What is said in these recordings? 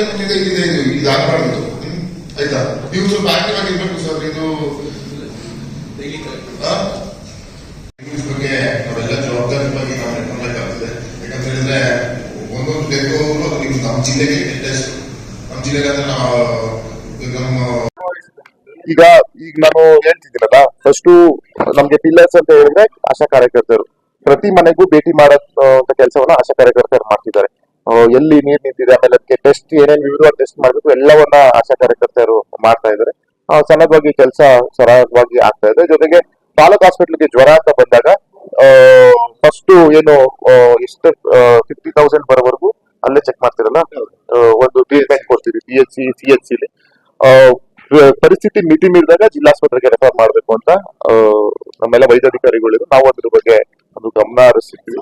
ಕೊಟ್ಟಿದೆ ಇಲ್ಲಿದೆ ಇದು ಇದು ಆಗ್ಬಾರ್ದು ಆಯ್ತಾ? ನೀವು ಸ್ವಲ್ಪ ಆಕ್ಟಿವ್ ಆಗಿರ್ಬೇಕು ಸರ್. ಇದು ಬಗ್ಗೆ ನಾವೆಲ್ಲ ಜವಾಬ್ದಾರಿಯಾಗಿ ನಾವು ನಡ್ಕೊಳ್ಬೇಕಾಗ್ತದೆ ಯಾಕಂತ ಹೇಳಿದ್ರೆ ಒಂದೊಂದು ಡೆಂಗು ಅವರು ನಿಮ್ ನಮ್ಮ ಜಿಲ್ಲೆಗೆ ಟೆಸ್ಟ್ ನಮ್ಮ ಜಿಲ್ಲೆಗೆ ಅಂದ್ರೆ ನಾವು ಈಗ ನಮ್ಮ ಈಗ ಈಗ ನಾನು ಹೇಳ್ತಿದ್ದೀನಲ್ಲ ಫಸ್ಟ್ ನಮ್ಗೆ ಪಿಲ್ಲರ್ಸ್ ಅಂತ ಹೇಳಿದ್ರೆ ಆಶಾ ಕಾರ್ಯಕರ್ತರು. ಪ್ರತಿ ಮನೆಗೂ ಭೇಟಿ ಮಾಡೋ ಕೆಲಸವನ್ನ ಆಶಾ ಕಾರ್ಯಕರ್ತರು ಮಾಡ್ತಿದ್ದಾರೆ. ಎಲ್ಲಿ ನೀರ್ ನಿಂತಿದೆ? ಆಮೇಲೆ ಅದಕ್ಕೆ ಟೆಸ್ಟ್ ಏನೇನು ವಿವಿಧ ಟೆಸ್ಟ್ ಮಾಡಬೇಕು ಎಲ್ಲವನ್ನ ಆಶಾ ಕಾರ್ಯಕರ್ತರು ಮಾಡ್ತಾ ಇದ್ದಾರೆ. ಸಣ್ಣದಾಗಿ ಕೆಲಸ ಸರಾಗವಾಗಿ ಆಗ್ತಾ ಇದೆ. ಜೊತೆಗೆ ತಾಲೂಕ್ ಹಾಸ್ಪಿಟ್ಲ್ಗೆ ಜ್ವರ ಅಂತ ಬಂದಾಗ ಫಸ್ಟ್ ಏನು ಎಷ್ಟು ಫಿಫ್ಟಿ ತೌಸಂಡ್ ಬರೋವರೆಗೂ ಅಲ್ಲೇ ಚೆಕ್ ಮಾಡ್ತಿರಲ್ಲ? ಒಂದು ಟ್ರೀಟ್ಮೆಂಟ್ ಕೊಡ್ತೀವಿ B H C C H ಸಿಲಿ ಪರಿಸ್ಥಿತಿ ಮಿತಿ ಮೀರಿದಾಗ ಜಿಲ್ಲಾಸ್ಪತ್ರೆಗೆ ರೆಫರ್ ಮಾಡಬೇಕು ಅಂತ ನಮ್ಮೆಲ್ಲ ವೈದ್ಯಾಧಿಕಾರಿಗಳಿಗೂ ನಾವು ಅದ್ರ ಬಗ್ಗೆ ಒಂದು ಗಮನ ಹರಿಸಿದ್ವಿ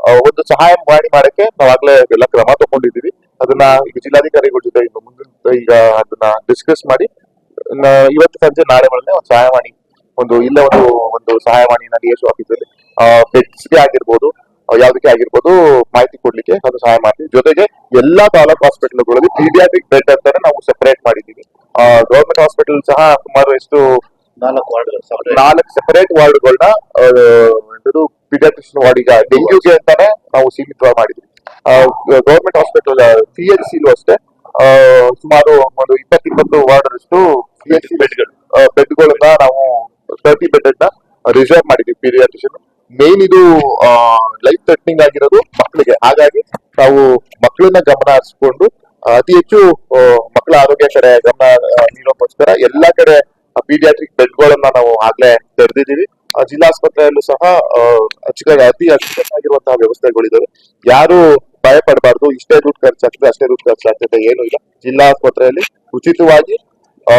ಆ, ಸಹಾಯ ಮಾಡಿ ಮಾಡಕ್ಕೆ ನಾವಾಗ್ಲೇ ಎಲ್ಲ ಕ್ರಮ ತಗೊಂಡಿದ್ದೀವಿ. ಅದನ್ನ ಈಗ ಜಿಲ್ಲಾಧಿಕಾರಿಗಳ ಜೊತೆ ಇನ್ನು ಮುಂದಿನ ಈಗ ಅದನ್ನ ಡಿಸ್ಕಸ್ ಮಾಡಿ ಇವತ್ತು ಸಂಜೆ ನಾಳೆ ಒಳಗೆ ಒಂದು ಸಹಾಯವಾಣಿ ಒಂದು ಇಲ್ಲ ಒಂದು ಒಂದು ಸಹಾಯವಾಣಿನ ಡಿ ಎಸ್ ಆಫೀಸಲ್ಲಿ ಬೆಡ್ಸ್ಗೆ ಆಗಿರ್ಬೋದು ಯಾವ್ದಕ್ಕೆ ಆಗಿರ್ಬೋದು ಮಾಹಿತಿ ಕೊಡ್ಲಿಕ್ಕೆ ಅದು ಸಹಾಯ ಮಾಡ್ತೀವಿ. ಜೊತೆಗೆ ಎಲ್ಲಾ ತಾಲೂಕು ಹಾಸ್ಪಿಟಲ್ಗಳಲ್ಲಿ ಪೀಡಿಯಾಟಿಕ್ ಬೆಡ್ ಅಂತಾನೆ ನಾವು ಸೆಪರೇಟ್ ಮಾಡಿದೀವಿ ಗವರ್ಮೆಂಟ್ ಹಾಸ್ಪಿಟಲ್ ಸಹ ಸುಮಾರು ಎಷ್ಟು? ನಾಲ್ಕು ವಾರ್ಡ್ ನಾಲ್ಕು ಸೆಪರೇಟ್ ವಾರ್ಡ್ಗಳನ್ನ ಈಗ ಡೆಂಗ್ಯೂಗೆ ಅಂತಾನೆ ನಾವು ಸೀಮಿತ ಮಾಡಿದ್ವಿ. ಗೌರ್ಮೆಂಟ್ ಹಾಸ್ಪಿಟಲ್ ಸಿ ಎಚ್ ಸಿಲು ಅಷ್ಟೇ. ಸುಮಾರು ಒಂದು ಇಪ್ಪತ್ತಿಪ್ಪತ್ತು ಇಪ್ಪತ್ತು ವಾರ್ಡ್ ಅಷ್ಟು ಸಿ ಎಚ್ ಸಿ ಬೆಡ್ಗಳು ಬೆಡ್ಗಳನ್ನ ನಾವು ತರ್ಟಿ ಬೆಡ್ನ ರಿಸರ್ವ್ ಮಾಡಿದ್ವಿ ಪಿಡಿಯಾಟ್ರಿಷನ್ ಮೇನ್ ಇದು ಲೈಫ್ ಥ್ರೆಟ್ನಿಂಗ್ ಆಗಿರೋದು ಮಕ್ಕಳಿಗೆ. ಹಾಗಾಗಿ ನಾವು ಮಕ್ಕಳನ್ನ ಗಮನ ಹರಿಸ್ಕೊಂಡು, ಅತಿ ಹೆಚ್ಚು ಮಕ್ಕಳ ಆರೋಗ್ಯ ಕಡೆ ಗಮನ ನೀಡೋಕ್ಕೋಸ್ಕರ ಎಲ್ಲಾ ಕಡೆ ಪೀಡಿಯಾಟ್ರಿಕ್ ಬೆಡ್ಗಳನ್ನ ನಾವು ಆಗ್ಲೇ ತೆರೆದಿದ್ದೀವಿ. ಜಿಲ್ಲಾಸ್ಪತ್ರೆಯಲ್ಲೂ ಸಹ ಆ, ಅಚ್ಚುಕಟ್ಟಾಗಿ ಅತಿ ಅಚ್ಚುಕಟ್ಟಾಗಿರುವಂತಹ ವ್ಯವಸ್ಥೆಗಳಿದ್ದಾವೆ ಯಾರು ಭಯ ಪಡಬಾರ್ದು ಇಷ್ಟೇ ದುಡ್ಡು ಖರ್ಚಾಗ್ತದೆ ಅಷ್ಟೇ ದುಡ್ಡು ಖರ್ಚಾಗ್ತದೆ ಏನು ಇಲ್ಲ. ಜಿಲ್ಲಾ ಆಸ್ಪತ್ರೆಯಲ್ಲಿ ಉಚಿತವಾಗಿ ಆ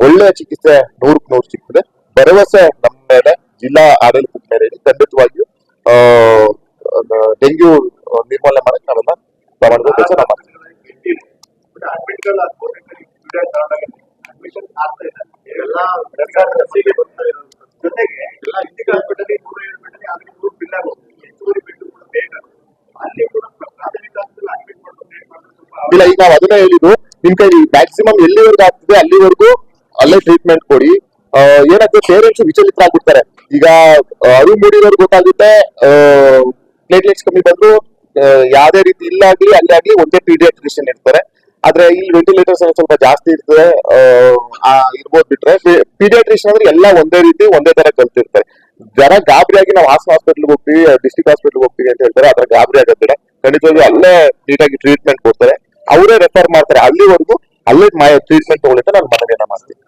ಒಳ್ಳೆಯ ಚಿಕಿತ್ಸೆ ನೂರಕ್ಕೆ ನೂರು ಸಿಗ್ತದೆ. ಭರವಸೆ ನಮ್ಮ ಮೇಲೆ ಜಿಲ್ಲಾ ಆಡಳಿತದ ಮೇಲೆ. ಖಂಡಿತವಾಗಿಯೂ ಆ ಡೆಂಗ್ಯೂ ನಿರ್ಮೂಲನೆ ಮಾಡಕ್ಕೆ ನಾವೆಲ್ಲ ಪ್ರಮಾಣದ ಕೆಲಸ ನಾವು ಮಾಡ್ತೀವಿ ಅಡ್ಮಿಟ್ಗಳು ಅಡ್ಮಿಷನ್ ಆಗ್ತಾ ಇದೆ ಎಲ್ಲ ಸರ್ಕಾರ ಲಸಿಕೆ ಬರ್ತಾ ಇರೋದು ಜೊತೆಗೆ ಎಲ್ಲ ಇಂಡಿಕಾ ಹಾಸ್ಪಿಟಲ್ ನೂರ ಏಳು ಬೆಡ್ ಅಲ್ಲಿ ನೂರು ಬಿಲ್ ಆಗುತ್ತೆ ಹೆಚ್ಚುವರಿ ಬೆಡ್ ಕೂಡ ಬೇಕು ಅಲ್ಲಿ ಕೂಡ ಪ್ರಾಥಮಿಕ ಹಂತದಲ್ಲಿ ಅಡ್ಮಿಟ್ ಮಾಡ್ಕೊಂಡು treat ಮಾಡೋದು ಸ್ವಲ್ಪ ಇಲ್ಲ, ಈಗ ನಾವು ಅದನ್ನ ಹೇಳಿದ್ದು, ನಿಮ್ ಕೈ ಮ್ಯಾಕ್ಸಿಮಮ್ ಎಲ್ಲಿವರೆಗೂ ಆಗ್ತಿದೆ, ಅಲ್ಲಿವರೆಗೂ ಅಲ್ಲೇ ಟ್ರೀಟ್ಮೆಂಟ್ ಕೊಡಿ. ಏನಾಗ್ತದೆ ಪೇರೆಂಟ್ಸ್ ವಿಚಲಿತ ಆಗ್ಬಿಡ್ತಾರೆ. ಈಗ ಅರಿವು ಮೂಡಿರೋರು ಗೊತ್ತಾಗುತ್ತೆ ಪ್ಲೇಟ್ಲೆಟ್ಸ್ ಕಮ್ಮಿ ಬಂದು ಯಾವ್ದೇ ರೀತಿ ಇಲ್ಲ ಆಗ್ಲಿ, ಅಲ್ಲಿ ಆಗ್ಲಿ ಒಂದೇ ಪೀಡಿಯಾಟ್ರಿಷಿಯನ್ ಇರ್ತಾರೆ. ಆದ್ರೆ ಇಲ್ಲಿ ವೆಂಟಿಲೇಟರ್ಸ್ ಸ್ವಲ್ಪ ಜಾಸ್ತಿ ಇರ್ತದೆ ಇರ್ಬೋದು ಬಿಟ್ರೆ ಪೀಡಿಯಾಟ್ರಿಷಿಯನ್ ಅಂದ್ರೆ ಎಲ್ಲ ಒಂದೇ ರೀತಿ, ಒಂದೇ ತರ ಕಲ್ತಿರ್ತಾರೆ. ಜನ ಗಾಬರಿಯಾಗಿ ನಾವು ಹಾಸನ ಹಾಸ್ಪಿಟ್ಲ್ಗೆ ಹೋಗ್ತೀವಿ ಡಿಸ್ಟಿಕ್ ಹಾಸ್ಪಿಟ್ಲ್ಗೆ ಹೋಗ್ತೀವಿ ಅಂತ ಹೇಳ್ತಾರೆ, ಅದ್ರ ಗಾಬರಿ ಆಗುತ್ತೆ. ಖಂಡಿತವಾಗಿ ಅಲ್ಲೇ ನೀಟಾಗಿ ಟ್ರೀಟ್ಮೆಂಟ್ ಕೊಡ್ತಾರೆ. ಅವರೇ ರೆಫರ್ ಮಾಡ್ತಾರೆ. ಅಲ್ಲಿವರೆಗೂ ಅಲ್ಲೇ ಟ್ರೀಟ್ಮೆಂಟ್ ತಗೊಳ್ಳಿಕ್ಕೆ ನಾನು ಮನವಿಯನ್ನ ಮಾಡ್ತೀನಿ.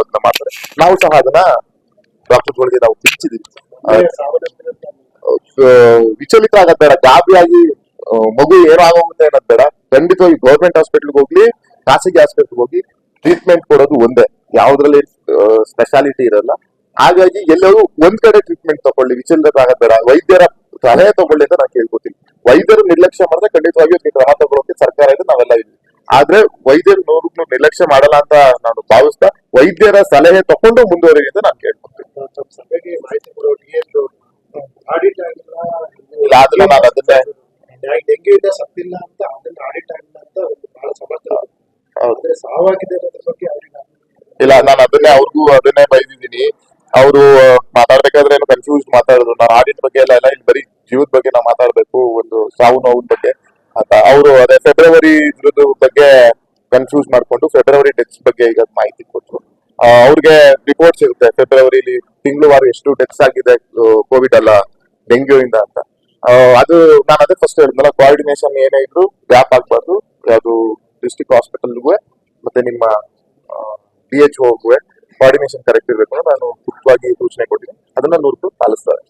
ಅದನ್ನ ಮಾಡ್ತಾರೆ. ನಾವು ಸಹ ಅದನ್ನ ಡಾಕ್ಟರ್ಗಳಿಗೆ ನಾವು ತಿಳಿಸಿದೀವಿ ವಿಚಲಿತ ಆಗೋದ್ ಬೇಡ. ಗಾಬರಿಯಾಗಿ ಮಗು ಏನೋ ಆಗೋಗುತ್ತೆ ಅನ್ನೋದ್ ಬೇಡ. ಖಂಡಿತವಾಗಿ ಗೌರ್ಮೆಂಟ್ ಹಾಸ್ಪಿಟಲ್ಗೆ ಹೋಗ್ಲಿ ಖಾಸಗಿ ಹಾಸ್ಪಿಟಲ್ಗೆ ಹೋಗಿ ಟ್ರೀಟ್ಮೆಂಟ್ ಕೊಡೋದು ಒಂದೇ. ಯಾವ್ದ್ರಲ್ಲಿ ಸ್ಪೆಷಾಲಿಟಿ ಇರಲ್ಲ. ಹಾಗಾಗಿ ಎಲ್ಲರೂ ಒಂದ್ ಕಡೆ ಟ್ರೀಟ್ಮೆಂಟ್ ತಗೊಳ್ಳಿ. ವಿಚಲಿತ ಆಗೋದ್ ಬೇಡ. ವೈದ್ಯರ ಸಲಹೆ ತಗೊಳ್ಳಿ ಅಂತ ನಾನು ಕೇಳ್ಕೊತೀನಿ. ವೈದ್ಯರು ನಿರ್ಲಕ್ಷ್ಯ ಮಾಡಿದ್ರೆ ಖಂಡಿತವಾಗಿ ಅದಕ್ಕೆ ಕ್ರಮ ತಗೊಳ್ಳೋಕೆ ಸರ್ಕಾರ ಇದೆ ನಾವೆಲ್ಲ ಇದ್ವಿ ಆದ್ರೆ ವೈದ್ಯರು ನೋಡ್ಲು ನಿರ್ಲಕ್ಷ್ಯ ಮಾಡಲ್ಲ ಅಂತ ನಾನು ಭಾವಿಸ್ತಾ ವೈದ್ಯರ ಸಲಹೆ ತಕೊಂಡು ಮುಂದುವರಿ ಅಂತ ನಾನು ಕೇಳ್ಕೊತೀನಿ ನಾನು ಅದನ್ನೇ ಡೆಂಗ್ಯೂ ಇಂದ ಸತ್ತಿಲ್ಲ ಅಂತ ಅದನ್ನ ಆಡಿಟ್ ಆಗಿಲ್ಲ ಅಂತ ಒಂದು ಬಹಳ ಸಮರ್ಥನೆ. ಹೌದು. ಆದ್ರೆ ಸಾವಾಗಿದೆ ಅನ್ನೋದ್ರ ಬಗ್ಗೆ ಅವ್ರಿಗೆ ಇಲ್ಲ. ನಾನು ಅದನ್ನೇ ಅವ್ರಿಗೂ ಅದನ್ನೇ ಬೈದಿದ್ದೀನಿ. ಅವರು ಮಾತಾಡ್ಬೇಕಾದ್ರೆ ಏನು ಕನ್ಫ್ಯೂಸ್ ಮಾತಾಡಿದ್ರು ನಾನು ಆಡಿಟ್ ಬಗ್ಗೆ ಎಲ್ಲ ಇಲ್ಲ ಇಲ್ಲಿ ಬರೀ ಜೀವದ ಬಗ್ಗೆ ನಾವು ಮಾತಾಡ್ಬೇಕು. ಸಾವು ನೋವಿನ ಬಗ್ಗೆ. ಅಂತ ಅವರು ಅದೇ ಫೆಬ್ರವರಿ ಇದ್ರದ್ದು ಬಗ್ಗೆ ಕನ್ಫ್ಯೂಸ್ ಮಾಡ್ಕೊಂಡು ಫೆಬ್ರವರಿ ಡೆತ್ಸ್ ಬಗ್ಗೆ ಈಗ ಮಾಹಿತಿ ಕೊಟ್ಟರು ಅವ್ರಿಗೆ ರಿಪೋರ್ಟ್ಸ್ ಇರುತ್ತೆ ಫೆಬ್ರವರಿಲಿ ವಾರ ಎಷ್ಟು ಡೆತ್ಸ್ ಆಗಿದೆ ಕೋವಿಡ್ ಅಲ್ಲ ಡೆಂಗ್ಯೂ ಇಂದ ಅಂತ ಅದು ನಾನು ಅದೇ ಫಸ್ಟ್ ಹೇಳಿದ್ನಲ್ಲ ಕೋಆರ್ಡಿನೇಷನ್ ಏನೇ ಇದ್ರು ಗ್ಯಾಪ್ ಆಗ್ಬಾರ್ದು. ಯಾವುದು ಡಿಸ್ಟ್ರಿಕ್ಟ್ ಹಾಸ್ಪಿಟಲ್ಗೂ ಮತ್ತೆ ನಿಮ್ಮ ಡಿ ಎಚ್ ಕೋಆರ್ಡಿನೇಷನ್ ಕರೆಕ್ಟ್ ಇರಬೇಕು ನಾನು ಮುಖ್ಯವಾಗಿ ಸೂಚನೆ ಕೊಟ್ಟಿದ್ದೀನಿ. ಅದನ್ನ ನೋಡ್ಕೊಂಡು ಪಾಲಿಸ್ತಾರೆ.